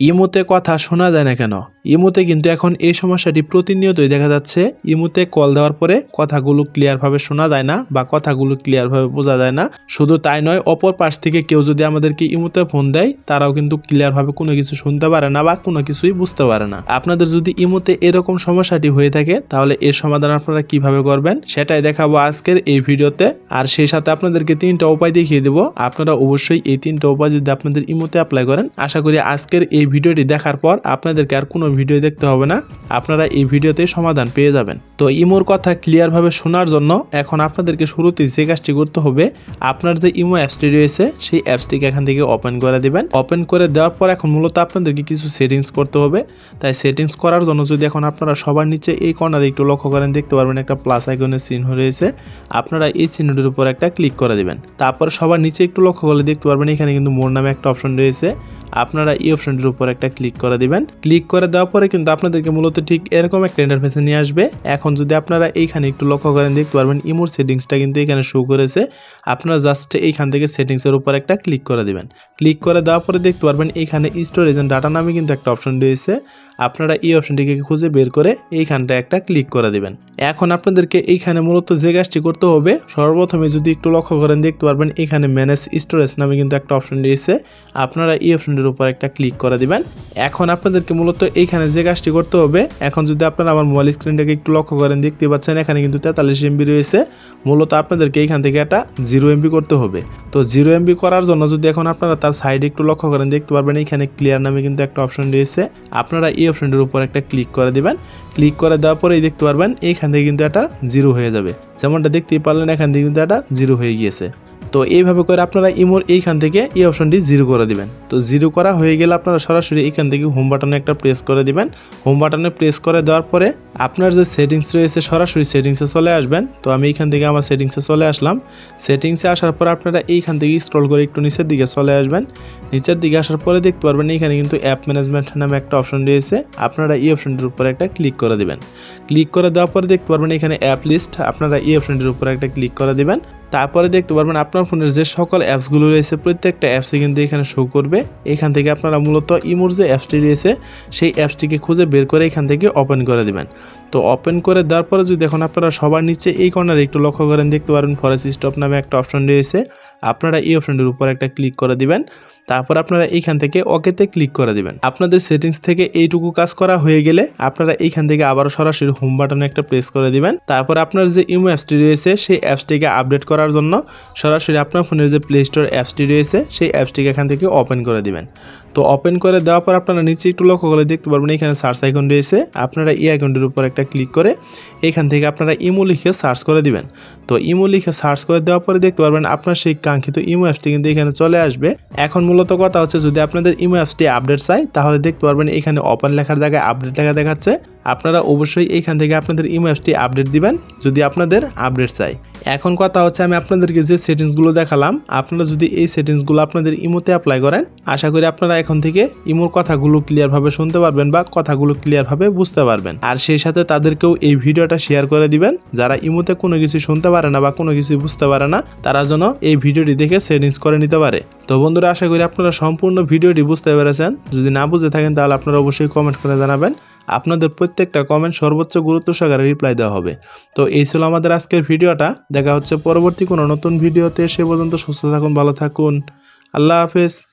ইমোতে কথা শোনা যায় না কেন? ইমোতে কিন্তু এখন এই সমস্যাটি প্রতিনিয়তই দেখা যাচ্ছে। ইমোতে কল দেওয়ার পরে কথাগুলো ক্লিয়ারভাবে শোনা যায় না বা কথাগুলো ক্লিয়ারভাবে বোঝা যায় না। শুধু তাই নয়, অপর পাশ থেকে কেউ যদি আমাদেরকে ইমোতে ফোন দেয়, তারাও কিন্তু ক্লিয়ারভাবে কোনো কিছু শুনতে পারে না বা কোনো কিছুই বুঝতে পারে না। আপনাদের যদি ইমোতে এরকম সমস্যাটি হয়ে থাকে, তাহলে এর সমাধান আপনারা কীভাবে করবেন সেটাই দেখাবো আজকের এই ভিডিওতে। আর সেই সাথে আপনাদেরকে তিনটা উপায় দেখিয়ে দেবো। আপনারা অবশ্যই এই তিনটা উপায় যদি আপনাদের ইমোতে অ্যাপ্লাই করেন, আশা করি আজকের এই ভিডিওটি দেখার পর আপনাদেরকে আর কোনো ভিডিও দেখতে হবে না, আপনারা এই ভিডিওতেই সমাধান পেয়ে যাবেন। তো ইমোর কথা ক্লিয়ারভাবে শোনার জন্য এখন আপনাদেরকে শুরুতেই যে কাজটি করতে হবে, আপনার যে ইমো অ্যাপসটি রয়েছে, সেই অ্যাপসটিকে এখান থেকে ওপেন করে দেবেন। ওপেন করে দেওয়ার পর এখন মূলত আপনাদেরকে কিছু সেটিংস করতে হবে। তাই সেটিংস করার জন্য যদি এখন আপনারা সবার নিচে এই কর্নারে একটু লক্ষ্য করেন, দেখতে পারবেন একটা প্লাস আইকনের চিহ্ন রয়েছে। আপনারা এই চিহ্নটির উপর একটা ক্লিক করে দিবেন। তারপর সবার নিচে একটু লক্ষ্য করলে দেখতে পারবেন এখানে কিন্তু মোর নামে একটা অপশন রয়েছে। আপনারা এই অপশনটির উপর একটা ক্লিক করে দিবেন। ক্লিক করে দেওয়ার পরে কিন্তু আপনাদেরকে মূলত ঠিক এরকম একটা ইন্টারফেসে নিয়ে আসবে। এখন যদি আপনারা এইখানে একটু লক্ষ্য করেন, দেখতে পারবেন ইমোর সেটিংসটা কিন্তু এখানে শো করেছে। আপনারা জাস্ট এইখান থেকে সেটিংসের উপর একটা ক্লিক করে দিবেন। ক্লিক করে দেওয়ার পরে দেখতে পারবেন এইখানে স্টোরেজ এন্ড ডাটা নামে কিন্তু একটা অপশন রয়েছে। আপনারা এই অপশনটিকে খুঁজে বের করে এইখানটা একটা ক্লিক করে দিবেন। এখন আপনাদেরকে এইখানে মূলত যে কাজটি করতে হবে, সর্বপ্রথমে যদি একটু লক্ষ্য করেন, দেখতে পারবেন এখানে ম্যানেজ স্টোরেজ নামে কিন্তু একটা অপশন রয়েছে। আপনারা এই অপশনটির উপর একটা ক্লিক করে দিবেন। এখন আপনাদেরকে মূলত এইখানে যে কাজটি করতে হবে, এখন যদি আপনারা আমার মোবাইল স্ক্রিনটাকে একটু লক্ষ্য করেন, দেখতে পাচ্ছেন এখানে কিন্তু তেতাল্লিশ এমবি রয়েছে। মূলত আপনাদেরকে এইখান থেকে একটা জিরো এমবি করতে হবে। তো জিরো এমবি করার জন্য যদি এখন আপনারা তার সাইডে একটু লক্ষ্য করেন, দেখতে পারবেন এখানে ক্লিয়ার নামে কিন্তু একটা অপশন রয়েছে। আপনারা এই অপশনটির উপর একটা ক্লিক করে দেবেন। ক্লিক করে দেওয়ার পরেই দেখতে পারবেন এইখান থেকে কিন্তু একটা জিরো হয়ে যাবে। যেমনটা দেখতেই পারলেন, এখান থেকে কিন্তু একটা জিরো হয়ে গিয়েছে। তো এইভাবে করে আপনারা ইমোর এইখান থেকে এই অপশনটি জিরো করে দিবেন। তো জিরো করা হয়ে গেলে আপনারা সরাসরি এখান থেকে হোম বাটনে একটা প্রেস করে দিবেন। হোম বাটনে প্রেস করে দেওয়ার পরে আপনার যে সেটিংস রয়েছে, সরাসরি সেটিংসে চলে আসবেন। তো আমি এইখান থেকে আমার সেটিংসে চলে আসলাম। সেটিংসে আসার পর আপনারা এইখান থেকে স্ক্রল করে একটু নিচের দিকে চলে আসবেন। নিচের দিকে আসার পরে দেখতে পারবেন এইখানে কিন্তু অ্যাপ ম্যানেজমেন্ট নামে একটা অপশন রয়েছে। আপনারা এই অপশনটির উপর একটা ক্লিক করে দিবেন। ক্লিক করে দেওয়ার পরে দেখতে পারবেন এখানে অ্যাপ লিস্ট আপনারা এই অপশনটির উপর একটা ক্লিক করে দিবেন। তারপরে দেখতে পারবেন আপনার ফোনের যে সকল অ্যাপসগুলো রয়েছে, প্রত্যেকটা অ্যাপসই কিন্তু এখানে শো করবে। এখান থেকে আপনারা মূলত ইমোর যে অ্যাপসটি রয়েছে, সেই অ্যাপসটিকে খুঁজে বের করে এখান থেকে ওপেন করে দেবেন। তো ওপেন করে দেওয়ার পরে যদি এখন আপনারা সবার নিচে এই কর্নারে একটু লক্ষ্য করেন, দেখতে পারবেন ফরেস্ট স্টপ নামে একটা অপশন রয়েছে। আপনারা এই অপশনটির উপর একটা ক্লিক করে দিবেন। তারপর আপনারা এইখান থেকে ওকেতে ক্লিক করে দিবেন। আপনাদের সেটিংস থেকে এইটুকু কাজ করা হয়ে গেলে আপনারা এইখান থেকে আবার সরাসরি হোম বাটনে একটা প্রেস করে দিবেন। তারপর আপনার যে ইমো অ্যাপসটি রয়েছে, সেই অ্যাপসটিকে আপডেট করার জন্য সরাসরি আপনার ফোনের যে প্লে স্টোর অ্যাপসটি রয়েছে, সেই অ্যাপসটিকে এখান থেকে ওপেন করে দিবেন। তো ওপেন করে দেওয়ার পর আপনারা নিচে একটু লক্ষ্য করে দেখতে পারবেন, এখানে সার্চ আইকন রয়েছে। আপনারা এই আইকনটির উপর একটা ক্লিক করে এখান থেকে আপনারা ইমো লিখে সার্চ করে দিবেন। তো ইমো লিখে সার্চ করে দেওয়ার পরে দেখতে পারবেন, আপনার সেই কাঙ্ক্ষিত ইমো অ্যাপসটি কিন্তু এখানে চলে আসবে। এখন মূলত কথা হচ্ছে, যদি আপনাদের ইমো অ্যাপসটি আপডেট চাই তাহলে দেখতে পারবেন এখানে ওপেন লেখার জায়গায় আপডেট লেখা দেখাচ্ছে। আপনারা অবশ্যই এইখান থেকে আপনাদের ইমো অ্যাপসটি আপডেট দিবেন, যদি আপনাদের আপডেট চাই এখন কথা হচ্ছে আমি আপনাদেরকে যে সেটিংসগুলো দেখালাম, আপনারা যদি এই সেটিংসগুলো আপনাদের ইমোতে অ্যাপ্লাই করেন, আশা করি আপনারা এখন থেকে ইমোর কথাগুলো ক্লিয়ারভাবে শুনতে পারবেন বা কথাগুলো ক্লিয়ারভাবে বুঝতে পারবেন। আর সেই সাথে তাদেরকেও এই ভিডিওটা শেয়ার করে দিবেন। যারা ইমোতে কোনো কিছু শুনতে পারে না বা কোনো কিছু বুঝতে পারে না, তারা যেন এই ভিডিওটি দেখে সেটিংস করে নিতে পারে। তো বন্ধুরা, আশা করি আপনারা সম্পূর্ণ ভিডিওটি বুঝতে পেরেছেন। যদি না বুঝে থাকেন, তাহলে আপনারা অবশ্যই কমেন্ট করে জানাবেন। আপনাদের প্রত্যেকটা কমেন্ট সর্বোচ্চ গুরুত্ব সহকারে রিপ্লাই দেওয়া হবে। তো এই ছিল আমাদের আজকের ভিডিওটা। দেখা হচ্ছে পরবর্তী কোনো নতুন ভিডিওতে। সে পর্যন্ত সুস্থ থাকুন, ভালো থাকুন। আল্লাহ হাফেজ।